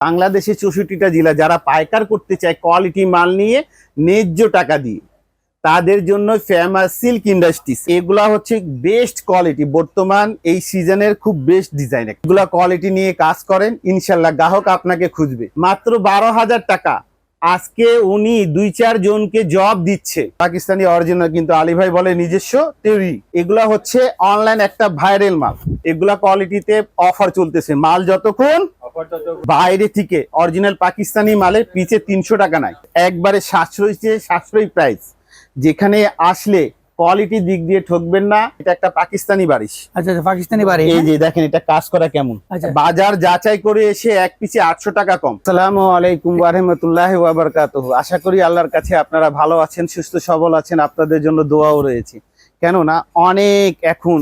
বাংলাদেশে চৌষট্টিটা জেলা, যারা পাইকার করতে চায় কোয়ালিটি মাল নিয়ে ন্যায্য টাকা দিয়ে, তাদের জন্য ফেমাস সিল্ক ইন্ডাস্ট্রিজ এগুলা হচ্ছে বেস্ট কোয়ালিটি বর্তমান এই সিজনের খুব বেস্ট ডিজাইন এগুলা কোয়ালিটি নিয়ে কাজ করেন, ইনশাল্লাহ গ্রাহক আপনাকে খুঁজবে। মাত্র বারো হাজার টাকা। আজকে উনি দুই চার জনকে জব দিচ্ছে। পাকিস্তানি অরিজিনাল কিন্তু আলী ভাই বলে নিজস্ব তৈরি এগুলা হচ্ছে অনলাইন একটা ভাইরাল মাল। এগুলা কোয়ালিটিতে অফার চলতেছে। মাল যতক্ষণ বাইরে থেকে অরিজিনাল পাকিস্তানি মালের পিছে তিনশো টাকা নাই। একবারে সাশ্রয়ী সাশ্রয়ী প্রাইস যেখানে আসলে কোয়ালিটি দিক দিয়ে ঠকবেন না। এটা একটা পাকিস্তানি বারিশ। আচ্ছা আচ্ছা পাকিস্তানি বাড়ি এই যে দেখেন এটা কাজ করা কেমন? আচ্ছা। বাজার যাচাই করে এসে এক পিছে আটশো টাকা কম। সালামু আলাইকুম রহমতুল্লাহ ওয়াবারকাতুহ। আশা করি আল্লাহর কাছে আপনারা ভালো আছেন সুস্থ সবল আছেন আপনাদের জন্য দোয়াও রয়েছে। কেননা অনেক এখন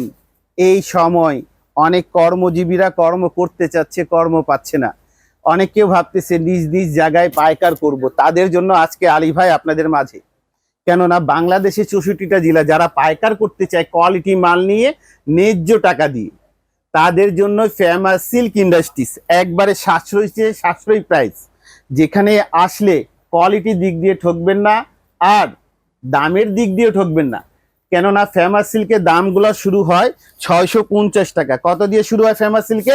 এই সময় অনেক কর্মজীবীরা কর্ম করতে চাচ্ছে কর্ম পাচ্ছে না। অনেকেও ভাবতেছে নিজ নিজ জায়গায় পাইকার করব। তাদের জন্য আজকে আলী ভাই আপনাদের মাঝে। কেননা বাংলাদেশে চৌষট্টিটা জেলা যারা পাইকার করতে চায় কোয়ালিটি মাল নিয়ে ন্যায্য টাকা দিয়ে তাদের জন্য ফেমাস সিল্ক ইন্ডাস্ট্রিজ একবারে সাশ্রয়ী চেয়ে সাশ্রয়ী প্রাইস যেখানে আসলে কোয়ালিটি দিক দিয়ে ঠকবেন না আর দামের দিক দিয়ে ঠকবেন না। কেননা ফেমাস সিল্কের দামগুলো শুরু হয় ছয়শো পঞ্চাশ টাকা। কত দিয়ে শুরু হয় ফেমাস সিল্কে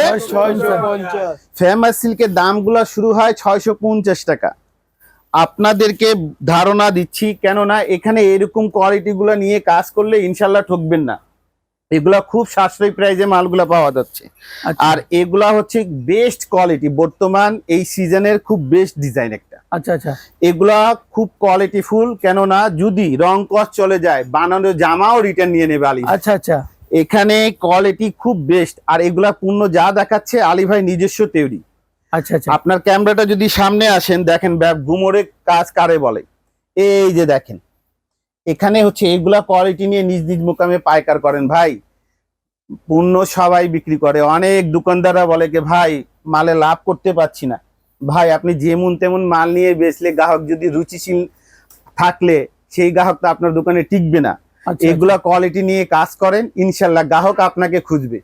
ফেমাস সিল্কের দামগুলো শুরু হয় ছয়শো পঞ্চাশ টাকা। আপনাদেরকে ধারণা দিচ্ছি কেননা এখানে এরকম কোয়ালিটিগুলো নিয়ে কাজ করলে ইনশাল্লাহ ঠকবেন না। এগুলা খুব সাশ্রয়ী প্রাইজে মালগুলা পাওয়া যাচ্ছে। আর আর এগুলা হচ্ছে বেস্ট কোয়ালিটি বর্তমান এই সিজনের খুব বেস্ট ডিজাইন একটা। আচ্ছা আচ্ছা। এগুলা খুব কোয়ালিটি ফুল কেননা যদি রং কস চলে যায় বানানো জামাও রিটার্ন নিয়ে নেবে আলী আচ্ছা আচ্ছা। এখানে কোয়ালিটি খুব বেস্ট আর এগুলা পূর্ণ যা দেখাচ্ছে আলী ভাই নিজস্ব তৈরি আচ্ছা আচ্ছা। আপনার ক্যামেরাটা যদি সামনে আসেন দেখেন ঘুমোরে কাজ কারে বলে। এই যে দেখেন এখানে হচ্ছে এগুলা কোয়ালিটি নিয়ে নিজ নিজ মোকামে পাইকার করেন ভাই। পণ্য সবাই বিক্রি করে। অনেক দোকানদাররা বলে কি ভাই মালে লাভ করতে পারছি না। ভাই আপনি যেমন তেমন মাল নিয়ে বেচলে গ্রাহক যদি রুচিশীল থাকলে সেই গ্রাহক তো আপনার দোকানে টিকবে না। আচ্ছা। এগুলা কোয়ালিটি নিয়ে কাজ করেন ইনশাল্লাহ গ্রাহক আপনাকে খুঁজবে।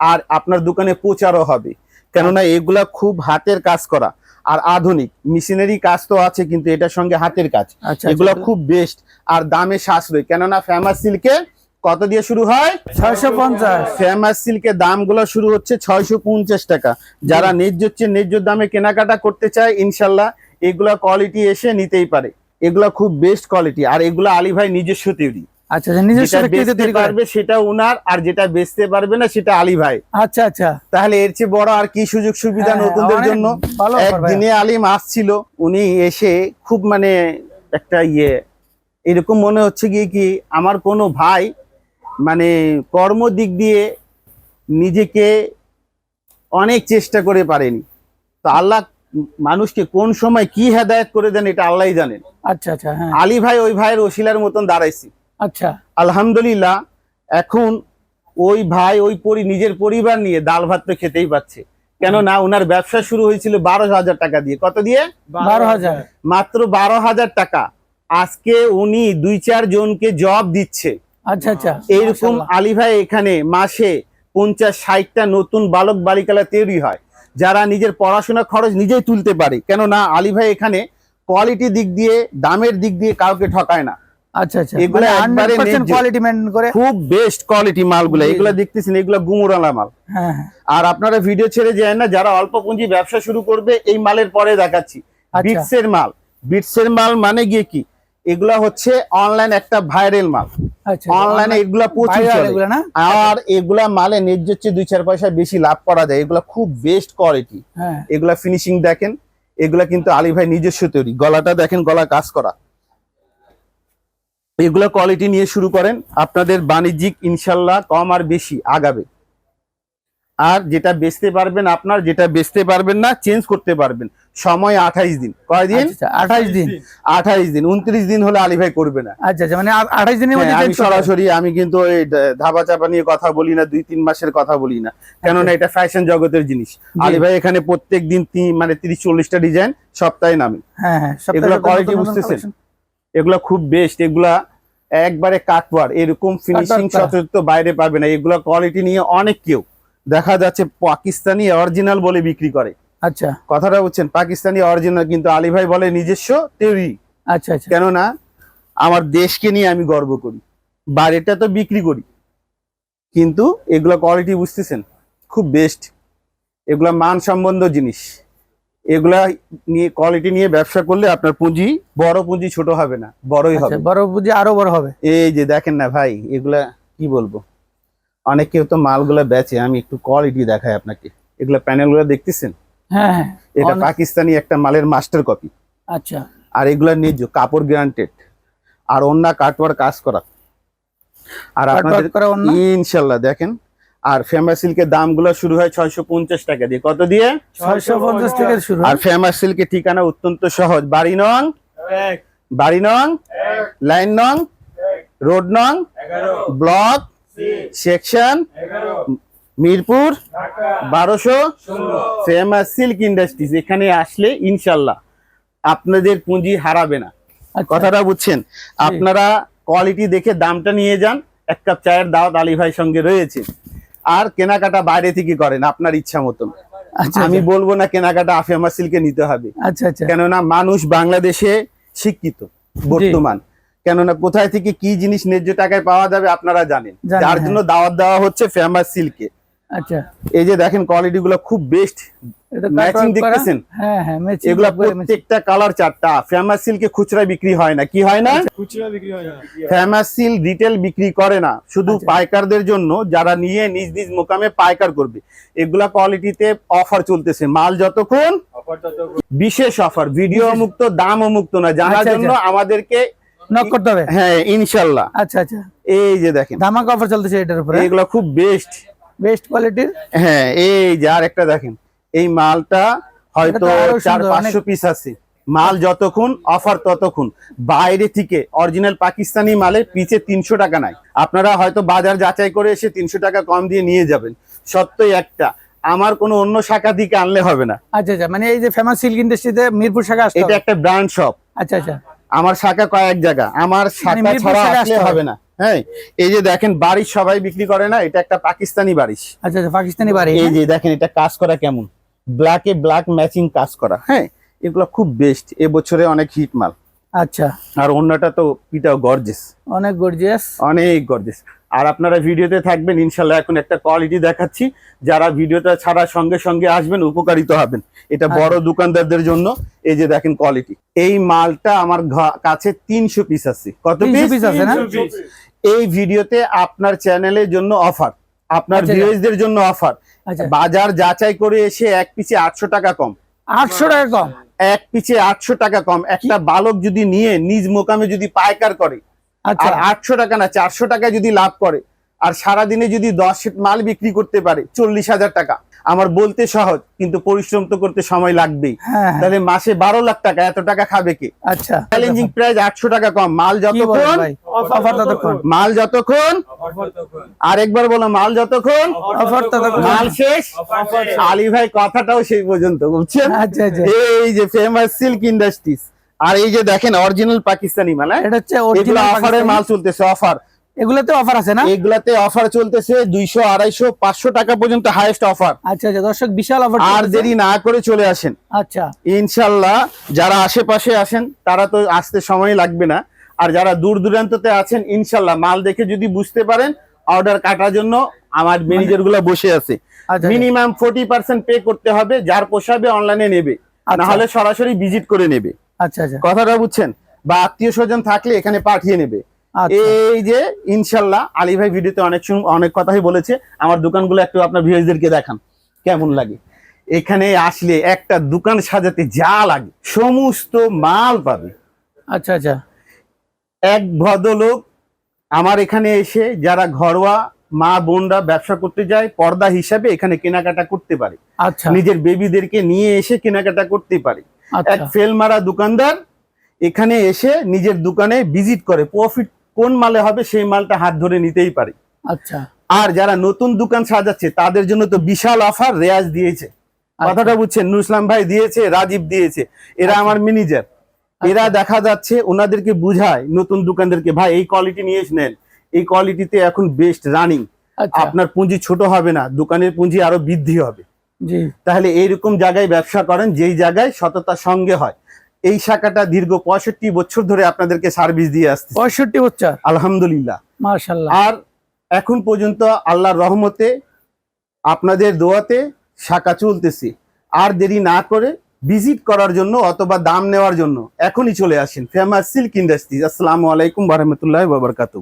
আর আপনার দোকানে প্রচারও হবে। কেননা এগুলা খুব হাতের কাজ করা। আর আধুনিক মেশিনারি কাজ তো আছে কিন্তু এটার সঙ্গে হাতের কাজ। আচ্ছা এগুলা খুব বেস্ট আর দামে সাশ্রয়। কেননা ফেমাস সিল্কে কত দিয়ে শুরু হয়? ছয়শো পঞ্চাশ। ফেমাস সিল্কের দামগুলো শুরু হচ্ছে ছয়শো পঞ্চাশ টাকা। যারা ন্যায্য হচ্ছে ন্যায্য দামে কেনাকাটা করতে চায় ইনশাল্লাহ এগুলা কোয়ালিটি এসে নিতেই পারে। এগুলা খুব বেস্ট কোয়ালিটি আর এগুলা আলী ভাই নিজস্ব তৈরি আচ্ছা আচ্ছা নিজস্ব যেটা তৈরি পারবে সেটা উনার আর যেটা বেচতে পারবে না সেটা আলী ভাই। আচ্ছা আচ্ছা। তাহলে এর চেয়ে বড় আর কি সুযোগ সুবিধা হ্যাঁ, নতুনদের জন্য? ভালো offer ভাইয়া। একদিনে আলিম আসছিল উনি এসে খুব মানে একটা ইয়ে এরকম মনে হচ্ছে কি কি আমার কোনো ভাই মানে কর্ম দিক দিয়ে নিজেকে অনেক চেষ্টা করে পারেনি। তো আল্লাহ মানুষকে কোন সময় কি হেদায়েত করে দেন এটা আল্লাহই জানেন। আচ্ছা আচ্ছা হ্যাঁ। আলী ভাই ওই ভাইয়ের ওসিলার মতন দাঁড়াইছি। আচ্ছা। আলহামদুলিল্লাহ এখন ওই ভাই ওই পরি নিজের পরিবার নিয়ে ডাল ভাত তো খেতেই পাচ্ছে। কেননা ওনার ব্যবসা শুরু হয়েছিল বারো হাজার টাকা দিয়ে। কত দিয়ে? বারো হাজার। মাত্র বারো হাজার টাকা। আজকে উনি দুই চার জনকে জব দিচ্ছে। আচ্ছা আচ্ছা। এইরকম। আলী ভাই এখানে মাসে পঞ্চাশ ষাটটা নতুন বালক বালিকালা তৈরি হয়। যারা নিজের পড়াশোনা খরচ নিজেই তুলতে পারে। কেননা আলী ভাই এখানে কোয়ালিটি দিক দিয়ে দামের দিক দিয়ে কাউকে ঠকায় না। আচ্ছা আচ্ছা। এগুলো একবারে কোয়ালিটি মেনটেন করে? খুব বেস্ট কোয়ালিটি মালগুলো। জি, জি। এগুলো দেখতেছেন এগুলো গুমুরালা মাল। হ্যাঁ হ্যাঁ। আর আপনারা ভিডিও ছেড়ে যায় না যারা অল্প পুঁজি ব্যবসা শুরু করবে এই মালের পরে দেখাচ্ছি। আচ্ছা। বিটসের মাল। বিটসের মাল মানে গিয়ে কি? এগুলা হচ্ছে অনলাইন একটা ভাইরাল মাল। আচ্ছা অনলাইনে এগুলা প্রচুর Viral চলে। এগুলো না? আর এগুলা মালে ন্যায্য হচ্ছে দুই চার পয়সা বেশি লাভ করা যায়। এগুলা খুব বেস্ট কোয়ালিটি হ্যাঁ। এগুলা ফিনিশিং দেখেন। এগুলা কিন্তু আলী ভাই নিজস্ব তৈরি। গলাটা দেখেন গলা কাজ করা। এগুলা কোয়ালিটি নিয়ে শুরু করেন। আপনাদের বাণিজ্যিক ইনশাল্লাহ কম আর বেশি আগাবে। আর যেটা বেচতে পারবেন আপনার যেটা বেচতে পারবেন না চেঞ্জ করতে পারবেন। সময় আঠাইশ দিন। কয়দিন আচ্ছা আঠাইশ দিন। আঠাইশ দিন। উনত্রিশ দিন হলে আলিভাই করবে না। আচ্ছা আচ্ছা মানে আঠাইশ দিনের মধ্যে হ্যাঁ, আমি। সরাসরি আমি কিন্তু ওই ধাবা চাপা নিয়ে কথা বলি না দুই তিন মাসের কথা বলি না। কেননা এটা ফ্যাশন জগতের জিনিস। আলিভাই এখানে প্রত্যেক দিন মানে তিরিশ চল্লিশটা ডিজাইন সপ্তাহে নামে। হ্যাঁ হ্যাঁ এগুলো quality বুঝতেছেন? এগুলা খুব বেস্ট এগুলা একবারে কাটওয়ার এরকম ফিনিশিং টা। বাইরে পাবে না এগুলা কোয়ালিটি নিয়ে অনেক কেউ। দেখা যাচ্ছে পাকিস্তানি অরিজিনাল বলে বিক্রি করে। আচ্ছা। কথাটা বলছেন পাকিস্তানি অরিজিনাল কিন্তু আলী ভাই বলে নিজস্ব তৈরি। আচ্ছা আচ্ছা। কেননা আমার দেশকে নিয়ে আমি গর্ব করি বাইরেটা তো বিক্রি করি। কিন্তু এগুলো কোয়ালিটি বুঝতেছেন খুব বেস্ট এগুলা মান সম্বন্ধ জিনিস। এগুলা নিয়ে কোয়ালিটি নিয়ে ব্যবসা করলে আপনার পুঁজি বড় পুঁজি ছোট হবে না বড়ই আচ্ছা হবে। বড় পুঁজি আরও বড় হবে। এই যে দেখেন না ভাই এগুলা কি বলব? অনেক কেউ তো মালগুলা বেচে আমি একটু কোয়ালিটি দেখাই আপনাকে। এগুলা প্যানেলগুলো দেখতেছেন? হ্যাঁ হ্যাঁ। এটা পাকিস্তানি একটা মালের মাস্টার কপি আচ্ছা। আর এগুলা নিজ কাপড় গ্রান্টেড আর অন্য কাটওয়ার কাজ করা। আর আপনাদের করা ইনশাল্লাহ দেখেন আর ফেমাস সিল্কের দামগুলো শুরু হয় ছয়শো পঞ্চাশ টাকা দিয়ে। কত দিয়ে? ছয়শো পঞ্চাশ থেকে শুরু আর ফেমাস সিল্কের ঠিকানা অত্যন্ত সহজ। বাড়ি নং? বাড়ি নং? লাইন নং? রোড নং? ব্লক? সেকশন? মিরপুর? বারোশো? ফেমাস সিল্ক ইন্ডাস্ট্রিজ এখানে আসলে ইনশাল্লাহ আপনাদের পুঁজি হারাবে না। আচ্ছা, কথাটা বুঝছেন? আপনারা কোয়ালিটি দেখে দামটা নিয়ে যান। এক কাপ চায়ের দাওয়াত আলী ভাই সঙ্গে রয়েছে। আর কেনাকাটা বাইরে থেকে করেন আপনার ইচ্ছা মতন। আচ্ছা আমি বলব না কেনাকাটা আফেমা সিল্কে নিতে হবে। আচ্ছা আচ্ছা। কেননা মানুষ বাংলাদেশে শিক্ষিত বর্তমান। কেননা কোথায় থেকে কি জিনিস ন্যায্য টাকায় পাওয়া যাবে আপনারা জানেন। যার হ্যাঁ। জন্য দাওয়াত দেওয়া হচ্ছে ফেমাস সিল্কে আচ্ছা। এই যে দেখেন কোয়ালিটি গুলো খুব বেস্ট দেখতেছেন? হ্যাঁ হ্যাঁ ম্যাচিং এগুলা প্রত্যেকটা কালার চারটা। ফেমাস সিল্কে খুচরা বিক্রি হয় না। কি হয় না? খুচরা বিক্রি হয় না। ফেমাস সিল রিটেল বিক্রি করে না। শুধু আচ্ছা। পাইকারদের জন্য যারা নিয়ে নিজ নিজ মোকামে পাইকার করবে। এগুলা কোয়ালিটিতে অফার চলতেছে। মাল যতক্ষণ বিশেষ অফার ভিডিও মুক্ত দাম মুক্ত না। জানার আচ্ছা, জন্য আমাদেরকে নক করতে হবে? হ্যাঁ ইনশাল্লাহ আচ্ছা আচ্ছা। এই যে দেখেন। ধামাকা অফার চলতেছে এটার উপরে। এগুলা খুব বেস্ট বেস্ট কোয়ালিটির হ্যাঁ এই যে আর একটা দেখেন। এই মালটা হয়তো চার পাঁচশো পিস আছে। মাল যতক্ষণ অফার ততক্ষণ। বাইরে থেকে অরিজিনাল পাকিস্তানি মালে পিছে তিনশো টাকা নাই। আপনারা হয়তো বাজার যাচাই করে এসে তিনশো টাকা কম দিয়ে নিয়ে যাবেন। সত্যই একটা। আমার কোনো অন্য শাখা থেকে আনলে হবে না। আচ্ছা আচ্ছা। মানে এই যে ফেমাস সিল্ক ইন্ডাস্ট্রিতে মিরপুর শাখা এটা একটা ব্র্যান্ড শপ আচ্ছা আচ্ছা। আমার শাখা কয়েক জায়গা। আমার শাখা মানে ছাড়া আসলে হবে। না। হ্যাঁ এই যে দেখেন বাড়ির সবাই বিক্রি করে না এটা একটা পাকিস্তানি বাড়িশ। আচ্ছা আচ্ছা পাকিস্তানি বাড়ি এই হ্যাঁ? যে দেখেন এটা কাজ করা কেমন? ব্ল্যাকে ব্ল্যাক ম্যাচিং কাজ করা হ্যাঁ? এগুলো খুব বেস্ট এবছরে অনেক হিট মাল। আচ্ছা। আর অন্যটা তো পিটাও গর্জেস অনেক গর্জিয়াস অনেক গর্জেস আর আপনারা ভিডিওতে থাকবেন ইনশাল্লাহ এখন একটা কোয়ালিটি দেখাচ্ছি। যারা ভিডিওটা ছাড়ার সঙ্গে সঙ্গে আসবেন উপকারিত হবেন। এটা আচ্ছা। বড় দোকানদারদের জন্য এই যে দেখেন কোয়ালিটি এই মালটা আমার কাছে তিনশো পিস আছে। কত পিস পিস আছে না? এই ভিডিওতে আপনার চ্যানেলের জন্য অফার আপনার আচ্ছা, ভিউয়ার্সদের জন্য অফার আচ্ছা বাজার যাচাই করে এসে এক পিছে আটশো টাকা কম। আটশো টাকা কম? এক পিছে আটশো টাকা কম। একটা বালক যদি নিয়ে নিজ মোকামে যদি পায়কার করে আচ্ছা। আর আটশো টাকা না চারশো টাকা যদি লাভ করে আর সারাদিনে যদি দশ সেট মাল বিক্রি করতে পারে চল্লিশ হাজার টাকা। আমার বলতে সহজ কিন্তু পরিশ্রম তো করতে সময় লাগবেই। হ্যাঁ হ্যাঁ। তাহলে মাসে বারো লাখ টাকা এত টাকা খাবে কে? আচ্ছা। চ্যালেঞ্জিং প্রাইস আটশো টাকা কম। মাল যতক্ষণ মাল যতক্ষণ অফার তখন আরেকবার বলো মাল যতক্ষণ মাল শেষ। আলী ভাই কথাটাও সেই পর্যন্ত বুঝছেন? আচ্ছা আচ্ছা। এই যে ফেমাস সিল্ক ইন্ডাস্ট্রিজ আর এই যে দেখেন অরিজিনাল পাকিস্তানি মাল হ্যাঁ? এটা হচ্ছে এগুলো অরিজিনাল অফারে মাল চলতেছে অফার এগুলোতে অফার আছে না? এগুলাতে অফার চলতেছে দুইশো আড়াইশো পাঁচশো টাকা পর্যন্ত হাইয়েস্ট অফার আচ্ছা আচ্ছা দর্শক বিশাল অফার আর দেরি না করে চলে আসেন। আচ্ছা। ইনশাল্লাহ যারা আশেপাশে আসেন তারা তো আসতে সময় লাগবে না। আর যারা দূর দূরান্ততে আছেন ইনশাল্লাহ মাল দেখে যদি বুঝতে পারেন অর্ডার কাটার জন্য আমার ম্যানেজারগুলা বসে আছে। আচ্ছা মিনিমাম ফোর্টি পার্সেন্ট পে করতে হবে যার পোষাবে অনলাইনে নেবে। আচ্ছা। না হলে সরাসরি ভিজিট করে নেবে। আচ্ছা আচ্ছা। কথাটা বুঝছেন? বা আত্মীয় স্বজন থাকলে এখানে পাঠিয়ে নেবে। এই যে ইনশাল্লাহ আলী ভাই ভিডিওতে অনেক অনেক কথাই বলেছে। আমার দোকানগুলো একটু আপনার ভিউয়ার্সদেরকে দেখান কেমন লাগে? এখানে আসলে একটা দোকান সাজাতে যা লাগে সমস্ত মাল পাবে। আচ্ছা আচ্ছা। এক ভদ্রলোক আমার এখানে এসে যারা ঘরোয়া মা বোনরা ব্যবসা করতে যায় পর্দা হিসাবে এখানে কেনাকাটা করতে পারে। আচ্ছা। নিজের বেবিদেরকে নিয়ে এসে কেনাকাটা করতে পারে। এক আচ্ছা। ফেল মারা দোকানদার এখানে এসে নিজের দোকানে ভিজিট করে প্রফিট কোন মালে হবে সেই মালটা হাত ধরে নিতেই পারে। আচ্ছা। আর যারা নতুন দোকান সাজাচ্ছে তাদের জন্য তো বিশাল অফার রেয়াজ দিয়েছে। আচ্ছা। কথাটা বুঝছেন? নুসলাম ভাই দিয়েছে রাজীব দিয়েছে। এরা আমার ম্যানেজার এরা দেখা যাচ্ছে ওনাদেরকে বুঝায় নতুন দোকানদেরকে ভাই এই কোয়ালিটি নিয়ে নেন। এই কোয়ালিটিতে এখন বেস্ট রানিং আচ্ছা। আপনার পুঁজি ছোট হবে না দোকানের পুঁজি আরও বৃদ্ধি হবে। তাহলে এইরকম জায়গায় ব্যবসা করেন যেই জায়গায় সততার সঙ্গে হয়। এই শাখাটা দীর্ঘ পঁয়ষট্টি বছর ধরে আপনাদেরকে সার্ভিস দিয়ে আসছে। পঁয়ষট্টি বছর। আলহামদুলিল্লাহ। মার্শাল্লাহ আর এখন পর্যন্ত আল্লাহর রহমতে আপনাদের দোয়াতে শাখা চলতেছে। আর দেরি না করে ভিজিট করার জন্য অথবা দাম নেওয়ার জন্য এখনই চলে আসেন ফেমাস সিল্ক ইন্ডাস্ট্রিজ আসসালামু আলাইকুম বারহমতুল্লাহ বাবরকাতু